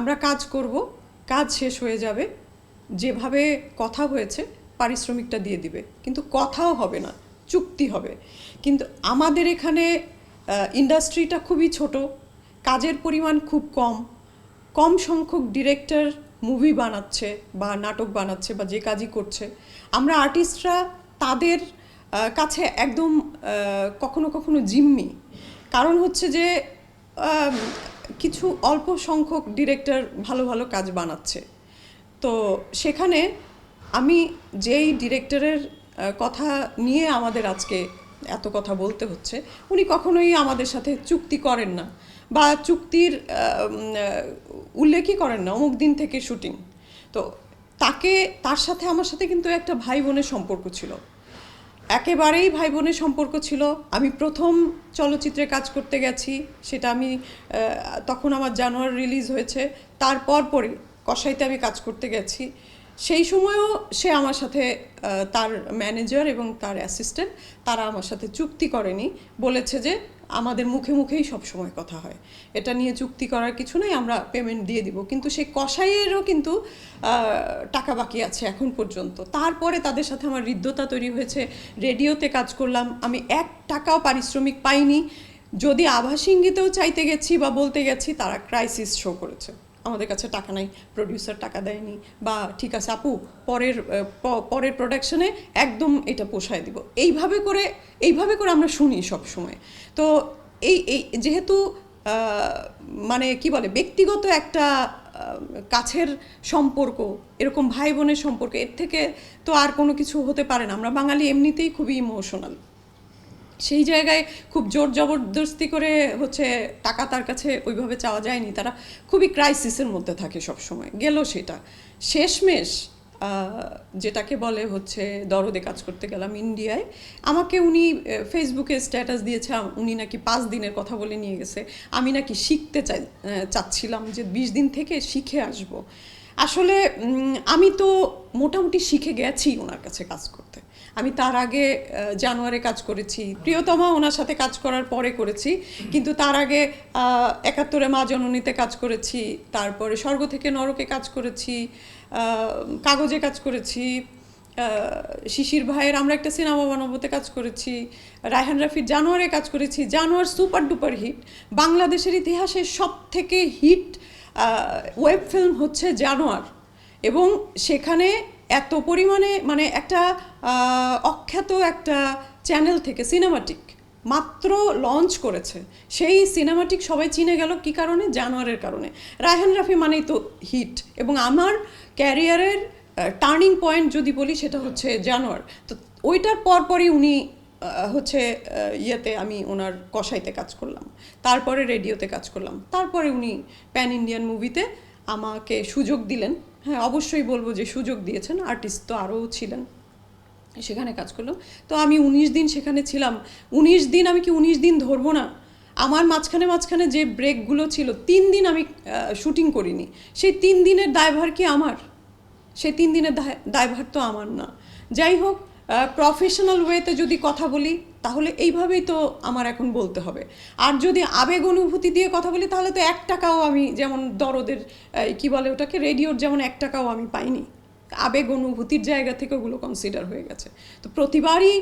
আমরা কাজ করব, কাজ শেষ হয়ে যাবে, যেভাবে কথা হয়েছে পারিশ্রমিকটা দিয়ে দিবে। কিন্তু কথাও হবে না, চুক্তি হবে। কিন্তু আমাদের এখানে ইন্ডাস্ট্রিটা খুবই ছোট, কাজের পরিমাণ খুব কম কম সংখ্যক ডিরেক্টর মুভি বানাচ্ছে বা নাটক বানাচ্ছে বা যে কাজই করছে। আমরা আর্টিস্টরা তাদের কাছে একদম কখনো কখনো জিম্মি। কারণ হচ্ছে যে কিছু অল্প সংখ্যক ডিরেক্টর ভালো ভালো কাজ বানাচ্ছে। তো সেখানে আমি যেই ডিরেক্টরের কথা নিয়ে আমাদের আজকে এত কথা বলতে হচ্ছে, উনি কখনোই আমাদের সাথে চুক্তি করেন না বা চুক্তির উল্লেখই করেন না, অমুক দিন থেকে শুটিং তো তাকে, তার সাথে আমার সাথে কিন্তু একটা ভাই বোনের সম্পর্ক ছিল। একেবারেই ভাই বোনের সম্পর্ক ছিল। আমি প্রথম চলচ্চিত্রে কাজ করতে গেছি, সেটা আমি তখন আমার জানুয়ারি রিলিজ হয়েছে। তারপর পরে কসাইতে আমি কাজ করতে গেছি। সেই সময়ও সে আমার সাথে তার ম্যানেজার এবং তার অ্যাসিস্ট্যান্ট তারা আমার সাথে চুক্তি করেনি। বলেছে যে আমাদের মুখে মুখেই সবসময় কথা হয়। এটা নিয়ে চুক্তি করার কিছু নাই, আমরা পেমেন্ট দিয়ে দিব। কিন্তু সেই কষাইয়েরও কিন্তু টাকা বাকি আছে এখন পর্যন্ত। তারপরে তাদের সাথে আমার হৃদ্যতা তৈরি হয়েছে। রেডিওতে কাজ করলাম। আমি এক টাকাও পারিশ্রমিক পাইনি। যদি আভাস ইঙ্গিতেও চাইতে গেছি বা বলতে গেছি, তারা ক্রাইসিস শো করেছে। আমাদের কাছে টাকা নাই প্রডিউসার টাকা দেয়নি, বা ঠিক আছে আপু, পরের পরের প্রোডাকশনে একদম এটা পোষায় দিব। এইভাবে করে এইভাবে করে আমরা শুনি সব সময় তো এই এই যেহেতু মানে কি বলে, ব্যক্তিগত একটা কাছের সম্পর্ক, এরকম ভাই বোনের সম্পর্ক, এর থেকে তো আর কোনো কিছু হতে পারে না। আমরা বাঙালি এমনিতেই খুবই ইমোশনাল সেই জায়গায় খুব জোর জবরদস্তি করে হচ্ছে টাকা তার কাছে ওইভাবে চাওয়া যায়নি। তারা খুবই ক্রাইসিসের মধ্যে থাকে সব সময় গেল সেটা। শেষমেশ যেটাকে বলে হচ্ছে দরদে কাজ করতে গেলাম ইন্ডিয়ায়। আমাকে উনি ফেসবুকে স্ট্যাটাস দিয়েছে, উনি নাকি পাঁচ দিনের কথা বলে নিয়ে গেছে। আমি নাকি শিখতে চাই চাচ্ছিলাম যে বিশ দিন থেকে শিখে আসব। আসলে আমি তো মোটামুটি শিখে গেছি ওনার কাছে কাজ করতে। আমি তার আগে জানুয়ারে কাজ করেছি। প্রিয়তমা ওনার সাথে কাজ করার পরে করেছি। কিন্তু তার আগে একাত্তরে মা জননীতে কাজ করেছি। তারপরে স্বর্গ থেকে নরকে কাজ করেছি। কাগজে কাজ করেছি। শিশির ভাইয়ের আমরা একটা সিনেমা বানাবোতে কাজ করেছি। রায়হান রাফির জানোয়ারে কাজ করেছি। জানোয়ার সুপার ডুপার হিট। বাংলাদেশের ইতিহাসে সব থেকে হিট ওয়েব ফিল্ম হচ্ছে জানোয়ার। এবং সেখানে এত পরিমাণে মানে একটা অখ্যাত একটা চ্যানেল থেকে সিনেমাটিক মাত্র লঞ্চ করেছে। সেই সিনেমাটিক সবাই চিনে গেল কি কারণে? জানোয়ারের কারণে। রায়হান রাফি মানেই তো হিট এবং আমার ক্যারিয়ারের টার্নিং পয়েন্ট যদি বলি সেটা হচ্ছে জানোয়ার। তো ওইটার পরপরই উনি হচ্ছে ইয়েতে আমি ওনার কষাইতে কাজ করলাম। তারপরে রেডিওতে কাজ করলাম। তারপরে উনি প্যান ইন্ডিয়ান মুভিতে আমাকে সুযোগ দিলেন। হ্যাঁ অবশ্যই বলব যে সুযোগ দিয়েছেন। আর্টিস্ট তো আরও ছিলেন, সেখানে কাজ করল। তো আমি উনিশ দিন সেখানে ছিলাম। উনিশ দিন আমি কি উনিশ দিন ধরবো না? আমার মাঝখানে মাঝখানে যে ব্রেকগুলো ছিল, তিন দিন আমি শুটিং করিনি। সেই তিন দিনের দায়ভার কি আমার? সেই তিন দিনের দায়- দায়ভার তো আমার না। যাই হোক প্রফেশনাল ওয়েতে যদি কথা বলি তাহলে এইভাবেই তো আমার এখন বলতে হবে। আর যদি আবেগ অনুভূতি দিয়ে কথা বলি, তাহলে তো এক টাকাও আমি যেমন দরদের কি বলে ওটাকে, রেডিওর যেমন এক টাকাও আমি পাইনি। আবেগ অনুভূতির জায়গা থেকে ওগুলো কনসিডার হয়ে গেছে। তো প্রতিবারই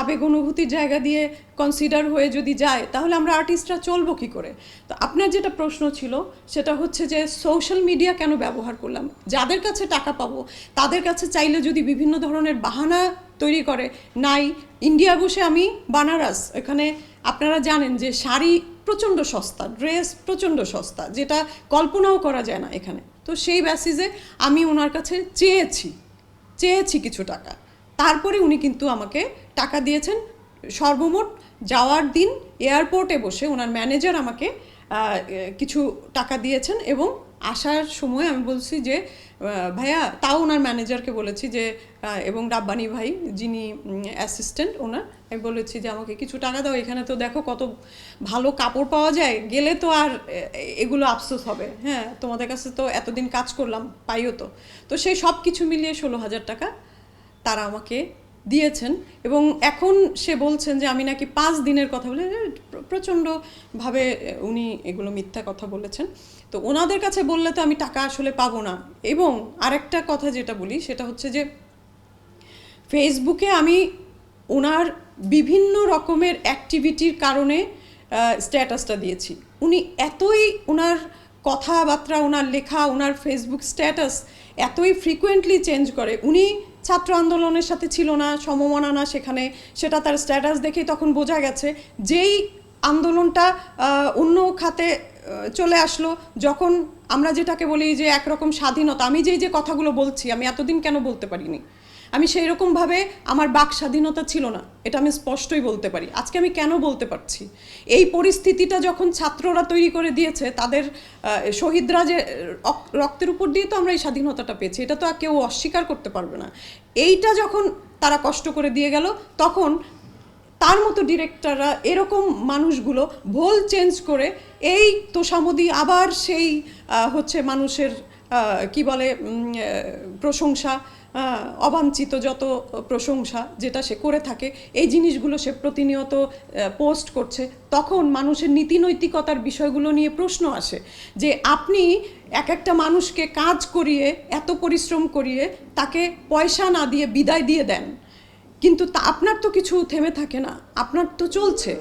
আবেগ অনুভূতির জায়গা দিয়ে কনসিডার হয়ে যদি যায়, তাহলে আমরা আর্টিস্টরা চলবো কী করে? তো আপনার যেটা প্রশ্ন ছিল, সেটা হচ্ছে যে সোশ্যাল মিডিয়া কেন ব্যবহার করলাম? যাদের কাছে টাকা পাবো, তাদের কাছে চাইলে যদি বিভিন্ন ধরনের বাহানা তৈরি করে। নাই ইন্ডিয়া বসে আমি বানারস এখানে আপনারা জানেন যে শাড়ি প্রচণ্ড সস্তা ড্রেস প্রচণ্ড সস্তা, যেটা কল্পনাও করা যায় না এখানে। তো সেই বেসিসে আমি ওনার কাছে চেয়েছি চেয়েছি কিছু টাকা। তারপরে উনি কিন্তু আমাকে টাকা দিয়েছেন, সর্বমোট যাওয়ার দিন এয়ারপোর্টে বসে ওনার ম্যানেজার আমাকে কিছু টাকা দিয়েছেন এবং আসার সময় আমি বলছি যে ভাইয়া, তাও ওনার ম্যানেজারকে বলেছি যে এবং রাব্বানি ভাই, যিনি অ্যাসিস্ট্যান্ট ওনার, আমি বলেছি যে, আমাকে কিছু টাকা দাও, এখানে তো দেখো কত ভালো কাপড় পাওয়া যায়, গেলে তো আর এগুলো আফসোস হবে। হ্যাঁ তোমাদের কাছে তো এতদিন কাজ করলাম, পাইও তো। তো সেই সব কিছু মিলিয়ে ষোলো হাজার টাকা তারা আমাকে দিয়েছেন এবং এখন সে বলছেন যে আমি নাকি পাঁচ দিনের কথা বলে প্রচণ্ডভাবে উনি এগুলো মিথ্যা কথা বলেছেন। তো ওনাদের কাছে বললে তো আমি টাকা আসলে পাবো না। এবং আরেকটা কথা যেটা বলি, সেটা হচ্ছে যে ফেসবুকে আমি ওনার বিভিন্ন রকমের অ্যাক্টিভিটির কারণে স্ট্যাটাসটা দিয়েছি। উনি এতই ওনার কথাবার্তা, ওনার লেখা, ওনার ফেসবুক স্ট্যাটাস এতই ফ্রিকুয়েন্টলি চেঞ্জ করে, উনি ছাত্র আন্দোলনের সাথে ছিল না, সমমনা না সেখানে। সেটা তার স্ট্যাটাস দেখেই তখন বোঝা গেছে। যেই আন্দোলনটা অন্য খাতে চলে আসলো, যখন আমরা যেটাকে বলি যে একরকম স্বাধীনতা, আমি যেই যে কথাগুলো বলছি, আমি এতদিন কেন বলতে পারিনি? আমি সেই রকমভাবে আমার বাক স্বাধীনতা ছিল না, এটা আমি স্পষ্টই বলতে পারি। আজকে আমি কেন বলতে পারছি? এই পরিস্থিতিটা যখন ছাত্ররা তৈরি করে দিয়েছে, তাদের শহীদরা যে রক- রক্তের উপর দিয়ে তো আমরা এই স্বাধীনতাটা পেয়েছি, এটা তো আর কেউ অস্বীকার করতে পারবে না। এইটা যখন তারা কষ্ট করে দিয়ে গেল, তখন তার মতো ডিরেক্টররা, এরকম মানুষগুলো ভোল চেঞ্জ করে এই তোষামদি আবার সেই হচ্ছে মানুষের কি বলে প্রশংসা অবাঞ্ছিত যত প্রশংসা যেটা সে করে থাকে, এই জিনিসগুলো সে প্রতিনিয়ত পোস্ট করছে, তখন মানুষের নীতি নৈতিকতার বিষয়গুলো নিয়ে প্রশ্ন আসে যে আপনি এক একটা মানুষকে কাজ করিয়ে, এত পরিশ্রম করিয়ে তাকে পয়সা না দিয়ে বিদায় দিয়ে দেন। কিন্তু তা, আপনার তো কিছু থেমে থাকে না, আপনার তো চলছে।